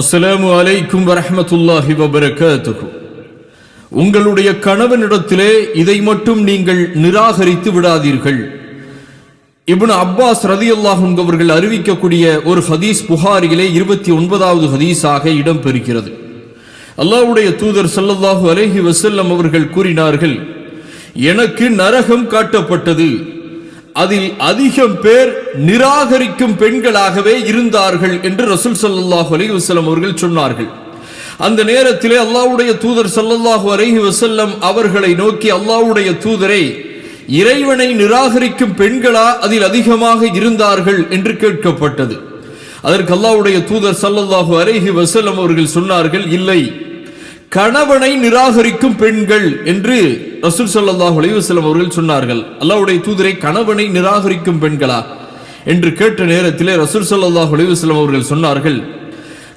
அஸ்ஸலாமு அலைக்கும் வரஹ்மத்துல்லாஹி வபரகாத்துகு உங்களுடைய கணவனிடத்திலே இதை மட்டும் நீங்கள் நிராகரித்து விடாதீர்கள். இப்னு அப்பாஸ் ரதியுல்லாஹும் அவர்கள் அறிவிக்கக்கூடிய ஒரு ஹதீஸ் புகாரிலே இருபத்தி ஒன்பதாவது ஹதீஸாக இடம்பெறுகிறது. அல்லாவுடைய தூதர் சல்லல்லாஹு அலஹி வசல்லம் அவர்கள் கூறினார்கள் எனக்கு நரகம் காட்டப்பட்டது. அதில் அதிகம் பேர் நிராகரிக்கும் பெண்களாகவே இருந்தார்கள் என்று ரசூல் ஸல்லல்லாஹு அலைஹி வசல்லம் அவர்கள் சொன்னார்கள். அந்த நேரத்திலே அல்லாவுடைய தூதர் சல்லல்லாஹு அலஹி வசல்லம் அவர்களை நோக்கி அல்லாவுடைய தூதரை இறைவனை நிராகரிக்கும் பெண்களா அதில் அதிகமாக இருந்தார்கள் என்று கேட்கப்பட்டது. அதற்கு அல்லாவுடைய தூதர் சல்லல்லாஹு அலஹி வசல்லம் அவர்கள் சொன்னார்கள் இல்லை கணவனை நிராகரிக்கும் பெண்கள் என்று ரசூல் சல்லாஹ் அலைஹி அவர்கள் சொன்னார்கள் அல்லாவுடைய தூதரை கணவனை நிராகரிக்கும் பெண்களா? என்று கேட்ட நேரத்திலே ரசூல் சல்லாஹ் அலைஹி அவர்கள் சொன்னார்கள்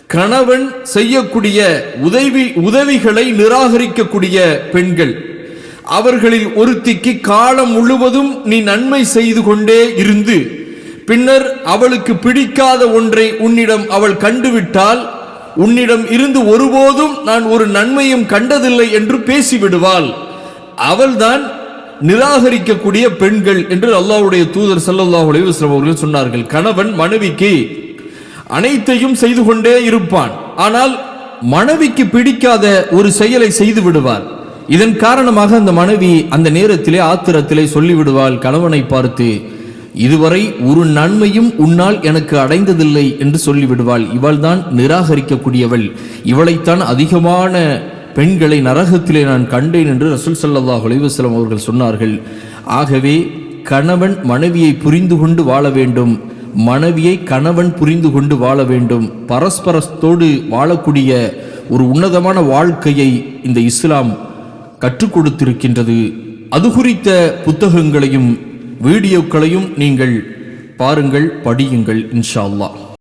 கணவன் செய்யக்கூடிய உதவி உதவிகளை நிராகரிக்கக்கூடிய பெண்கள் அவர்களில் ஒருத்திக்கு காலம் முழுவதும் நீ நன்மை செய்து கொண்டே இருந்து பின்னர் அவளுக்கு பிடிக்காத ஒன்றை உன்னிடம் அவள் கண்டுவிட்டால் உன்னிடம் இருந்து ஒருபோதும் நான் ஒரு நன்மையும் கண்டதில்லை என்று பேசிவிடுவாள். அவள்தான் நிராகரிக்கக்கூடிய பெண்கள் என்று அல்லாவுடைய தூதர் ஸல்லல்லாஹு அலைஹி அவர்கள் சொன்னார்கள். கணவன் மனைவிக்கு அனைத்தையும் செய்து கொண்டே இருப்பான். ஆனால் மனைவிக்கு பிடிக்காத ஒரு செயலை செய்து விடுவார். இதன் காரணமாக அந்த மனைவி அந்த நேரத்திலே ஆத்திரத்திலே சொல்லிவிடுவாள் கணவனை பார்த்து இதுவரை ஒரு நன்மையும் உன்னால் எனக்கு அடைந்ததில்லை என்று சொல்லிவிடுவாள். இவள்தான் நிராகரிக்கக்கூடியவள். இவளைத்தான் அதிகமான பெண்களை நரகத்திலே நான் கண்டேன் என்று ரசூல் சல்லாஹ் அலிவசலம் அவர்கள் சொன்னார்கள். ஆகவே கணவன் மனைவியை புரிந்து கொண்டு வாழ வேண்டும். மனைவியை கணவன் புரிந்து கொண்டு வாழ வேண்டும். பரஸ்பரத்தோடு வாழக்கூடிய ஒரு உன்னதமான வாழ்க்கையை இந்த இஸ்லாம் கற்றுக் கொடுத்திருக்கின்றது. அது குறித்த புத்தகங்களையும் வீடியோக்களையும் நீங்கள் பாருங்கள் படியுங்கள் இன்ஷா அல்லாஹ்.